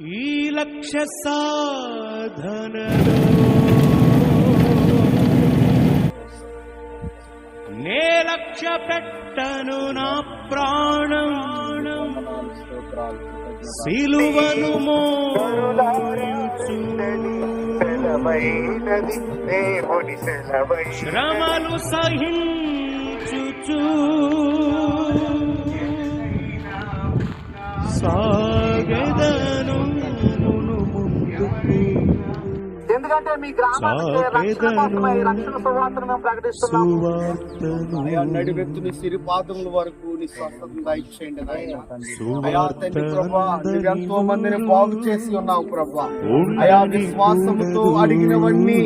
ఈ లక్ష్య సాధనలో నే లక్ష్య పెట్టను నా ప్రాణం. సిలువను సెలవైనది దేవుని సెలవై శ్రమలు సహించుచు. సాగెదను ఎందుకంటే మీ గ్రామానికి రక్షణ కోసమై రక్షణ సువార్తను మేము ప్రకటిస్తున్నాము. అయ్యా సువార్తను నడి వ్యక్తుని సిరి పాదముల వరకు నీ స్వస్థతను దయచేయండి నాయన అయ్యా తండ్రి ప్రభా నువ్వు ఎంతో మందిని బాగు చేసి ఉన్నావు ప్రభా. అయా విశ్వాసముతో అడిగినవన్నీ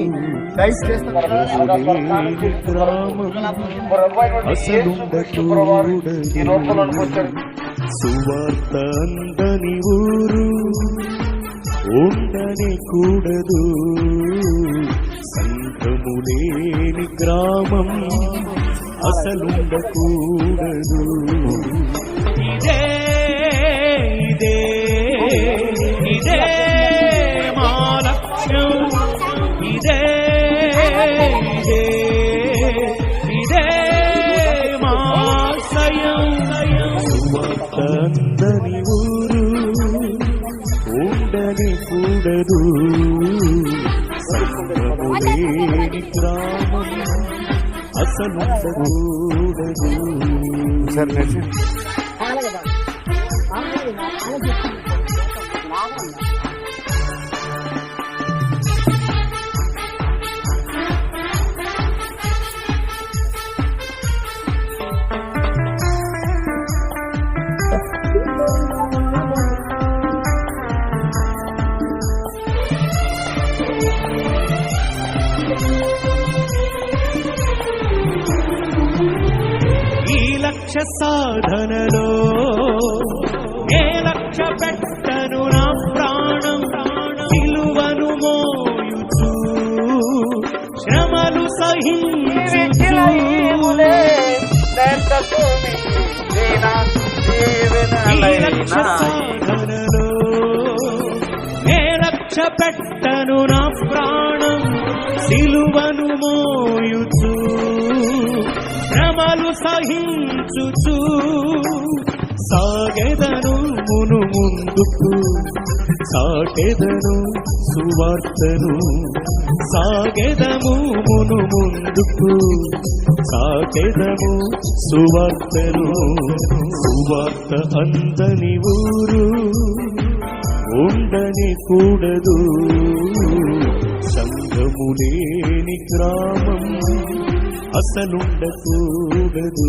దయచేసి ఈ లోపలకు వచ్చాడు సువార్త అందని ఊరు ఉండనే కూడదు సంఘము లేని గ్రామం అసలుండకూడదు. ఇదే ఇదే ఇదే మా లక్ష్యం. ఇదే ఇదే లేని గ్రామం అసలుండకూడదు ఈ లక్ష్య సాధనలో ఏ లక్ష్య పెట్టను నా ప్రాణం? సిలువను మోయుచు శ్రమలు సహించు ఏ లక్ష్య పెట్టను నా ప్రాణం? సిలువను మోయుచు శ్రమలు సహించుచు సాగెదను మును ముందుకు సాగెదను సువార్తను సాగెదము మును ముందుకు సాగెదము సువార్తను సువార్త అందని ఊరు ఉండని కూడదు సంగములేని గ్రామం అసలుండకూడదు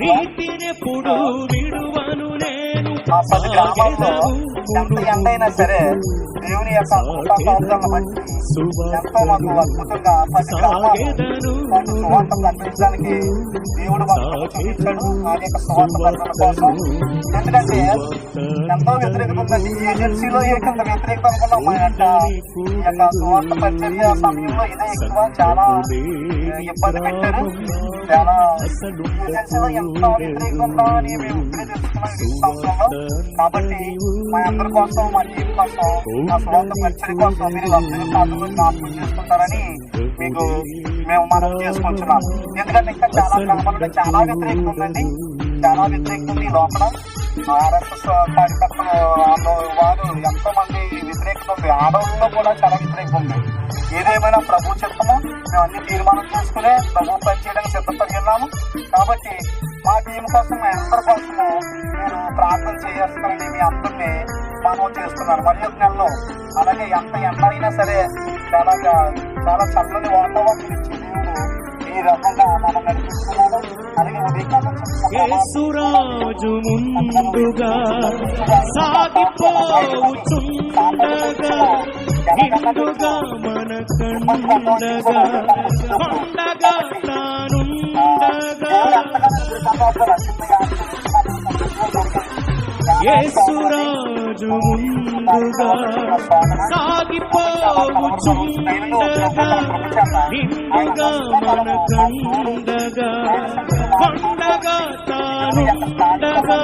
నీతినెప్పుడు విడువను నేను ఆ పది గ్రామాల్లో ఎంత ఎండైనా సరే దేవుని యొక్క కృపా ప్రార్థనల మధ్య ఎంతో మాకు అద్భుతంగా పది గ్రామాలు మాకు సువార్త ప్రకటించడానికి దేవుడు మాకు చూపించాడు. ఆ యొక్క సువార్త ప్రకటన కోసం ఎందుకంటే ఎంతో వ్యతిరేకత ఉందండి ఏజెన్సీలో ఏకంత వ్యతిరేకత అనుకున్నాం మా యొక్క ఈ యొక్క సువార్త పరిచర్య సమయంలో ఇదే ఎక్కువ చాలా ఇబ్బంది పెట్టారు. చాలా ఏజెన్సీలో ఎంతో వ్యతిరేకత ఉందా అని మేము ఇప్పుడే తెలుసుకున్నాం ఈ సంవత్సరంలో. కాబట్టి మా అందరి కోసం మా టీం కోసం మా స్వార్థ పరిచయం కోసం మీరు అందరూ జ్ఞాపకం చేసుకుంటారని మీకు మేము మనం చేసుకుంటున్నాం. ఎందుకంటే ఇంకా చాలా గ్రామాలలో చాలా వ్యతిరేకత ఉందండి. చాలా వ్యతిరేకత ఉంది లోపల. ఆర్ఎస్ఎస్ కార్యకర్తలు వాళ్ళు వారు ఎంతో మంది వ్యతిరేకత ఉంది. కూడా చాలా వ్యతిరేకంగా ఉంది. ఏదేమైనా ప్రభు చిత్తము మేము అన్ని తీర్మానం చేసుకునే ప్రభు ప్రార్థన చేస్తారని మీ అందరినీ. మనం చేస్తున్నాను మరి యొక్క నెలలో. అలాగే ఎంత ఎండ అయినా సరే చాలా చాలా చల్లని వాతావరణం ఇచ్చి దేవుడు. ఈ రకంగా మనం అలాగే ముందుగా సాగిపోచుండగా మన కండగా తానుండగా యేసురాజు ముందుగా సాగిపోవు చుండగా నిండుగా మన కండగా పండగా తానుండగా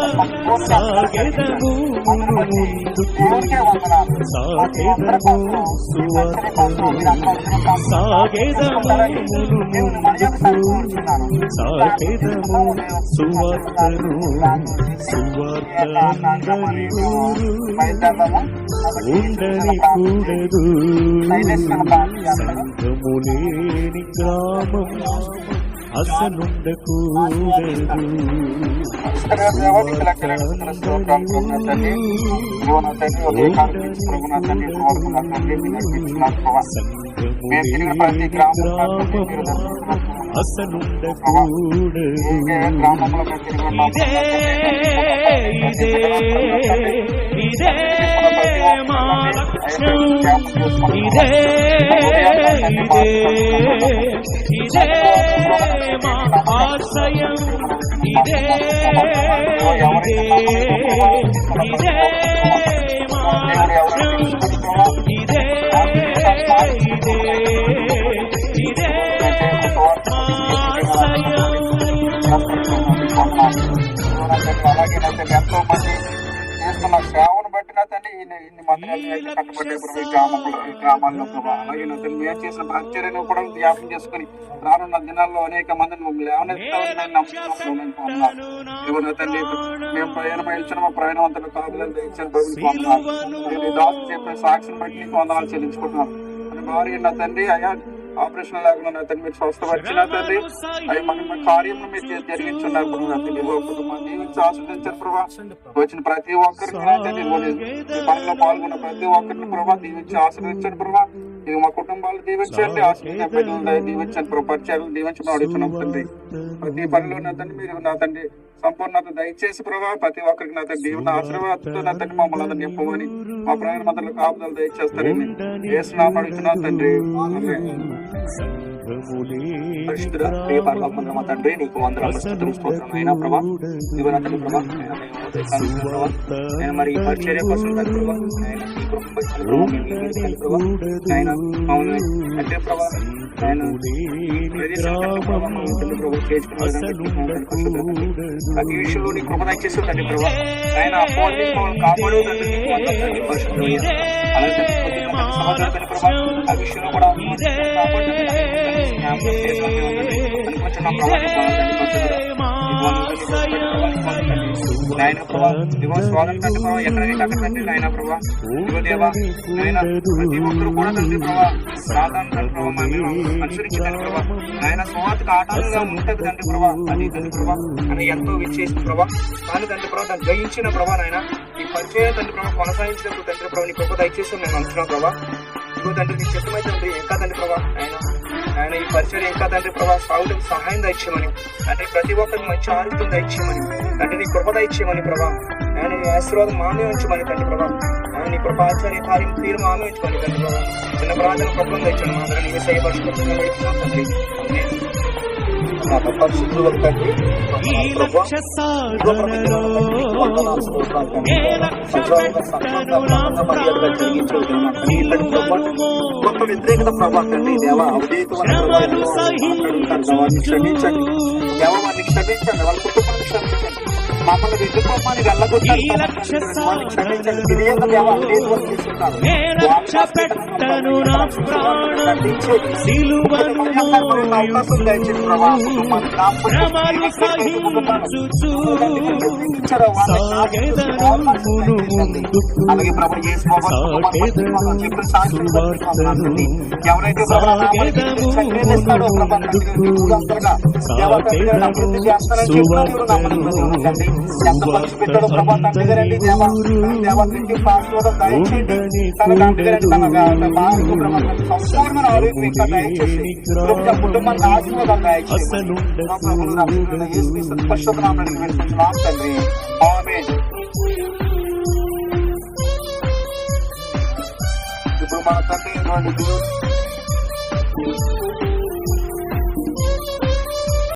సాగెదము. సాగెదము సువర్తను సాగెదము ముందుకు సాగెదము సువర్తను సువర్తందరి ఉండని కూడదు సంగము లేని గ్రామం అసలుండకూడదు సంగము లేని గ్రామం అసలుండకూడదు ఇదే ఇదే ఇదే మా లక్ష్యం ఇదే ఇదే ఇదే మా ఆశయం ఇదే ఇదే ఇదే మా తండ్రి ఎంతో మంది చేస్తున్న సేవను బట్టి నా తండ్రి ఇన్ని మందిరాలు కట్టబడ్డాయి. ప్రభు ఈ గ్రామంలో ఈ గ్రామాల్లో ప్రభు అలాగే నా తండ్రి మేము చేసిన పరిచర్యను కూడా జ్ఞాపకం చేసుకుని రానున్న దినాల్లో అనేక మందిని మమ్మల్ని లేవనెత్తాలని నేను నమ్ముతున్నాను పొందాను ఇదిగో నా తండ్రి మేము ప్రయాణం ఇచ్చిన మా ప్రయాణం అంతా కాపులను ఇచ్చిన ప్రభుత్వం దాసు చెప్పిన సాక్షిని బట్టి నీకు వందనాలు చెల్లించుకుంటున్నాను. అని భార్య నా తండ్రి అయ్యా ఆపరేషన్ లేకుండా నా తండ్రి మీరు స్వస్థపరిచిన తండ్రి అవి మన మన కార్యములు మీరు జరిగించున్నారు ప్రభు తండ్రి ఆస్వాదించారు ప్రభా. వచ్చిన ప్రతి ఒక్కరిని తండ్రి పనిలో పాల్గొన్న ప్రతి ఒక్కరిని ప్రభా దీవించి ఆశీర్వదించండి ప్రభా. మా కుటుంబాలు దీవించండి ఆశీర్వదించండి దీవించండి ప్రభు పరిచయాలు దీవించమని అడుగుతున్నాం తండ్రి. ప్రతి పనిలో నా తండ్రి మీరు నా తండ్రి సంపూర్ణత దయచేసి ప్రభా ప్రతి ఒక్కరికి నా తండ్రి దేవుని ఆశీర్వాదంతో నా తండ్రి మమ్మల్ని అందరినీ నింపమని మా ప్రయాణ మంత్రులు కాపుదలు దయచేస్తారని వేస్తున్నాం అడుగుతున్నాం తండ్రి. పరిశుద్ధుడా, ప్రియ పరలోకమందున మా తండ్రి నీకు వందనాలు స్తుతులు స్తోత్రం అయినా ప్రభా ఇదిగో నా తండ్రి ప్రభా నేను ఉదయకాలం ప్రభా. నేను మరి పరిచర్య కోసం తండ్రి ప్రభా ఆయన ప్రభా. ప్రతి విషయంలో నీ కృప దయచేసి తండ్రి ప్రభా. కాపాడు తండ్రి నీకు వందనాలు పరిశుద్ధుడా. అలాగే ప్రభా ఆ విషయంలో కూడా మమ్మల్ని కాపాడు నాయన ప్రభా ఇదిగో స్వాగతం ప్రభా ఎక్కడైతే అక్కడ తండ్రి నాయన ప్రభా ఇదిగో దేవా నాయన ప్రతి ఒక్కరు కూడా తండ్రి ప్రభా సాధారణ తండ్రి ప్రభా అనుసరించి తండ్రి ప్రభా నాయన స్వార్థకు ఆటంకంగా ఉంటుంది తండ్రి ప్రభా అది తండ్రి ప్రభా అని ఎంతో విచ్చేసిన ప్రభా కానీ తండ్రి ప్రభా దాన్ని జయించిన ప్రభా నాయన ఈ పరిచయం తండ్రి ప్రభా కొనసాగించినప్పుడు తండ్రి ప్రభా నీ కృప దయచేసి నేను అంటున్నా ప్రభా ఇదిగో తండ్రి నీ చిత్తమైతే తండ్రి ఇంకా తండ్రి ప్రభా ఆయన ఆయన ఈ పరిచయం ఇంకా తండ్రి ప్రభా సాగులకు సహాయం దయచేయమని. అంటే ప్రతి ఒక్కరికి మంచి ఆరోగ్యం దయచేయమని. అంటే నీ కృప దయచేయమని ప్రభా. ఆయన నీ ఆశీర్వాదం మామే ఉంచమని తండ్రి ప్రభా. ఆయన నీ కృపాచార్య కార్యం తీరు మామే ఉంచమని తండ్రి ప్రభా. చిన్న ప్రార్థన కృపం తెచ్చాను అందరూ నీ సై పరిశుభ్రం తండ్రి. గొప్ప వ్యతిరేకత దేవా క్షమించండి. దేవ వారిని క్షమించండి. వాళ్ళ కుటుంబాన్ని క్షమించండి. మమ్మల్ని వెళ్ళిపోమని వెళ్ళగొట్టారు. పెట్టను నా ప్రాణం. సిలువను శ్రమలు సహించుచు. సాగెదను ముందుకు. అలాగే ప్రభు యేసు బాబా చెప్పిన సాక్షి ఎవరైతే ప్రభు నా నామానికి చక్రీనిస్తాడో ప్రభు అందరికీ ఊరంతలుగా దేవా తండ్రి గారు అభివృద్ధి చేస్తానని చెప్పిన దేవుడు నామమున ప్రతిష్ఠించండి. ఎంత మంచి బిడ్డడు ప్రభు తండ్రి గారండి దేవా దేవా తిరిగి పాస్వర్డ్ దయచేయండి తన తండ్రి గారండి తన తన భార్యకు ప్రభు సంపూర్ణమైన ఆరోగ్యం ఇంకా దయచేసి ప్రభు కుటుంబాన్ని ఆశీర్వాదాలు దయచేయండి నా ప్రభువును రక్షకుడైన యేసుక్రీస్తు పరిశుద్ధ నామమున వేడుకుంటున్నాం తండ్రి ఆమేన్ ఇప్పుడు మన తండ్రి అయినటువంటి దేవుడు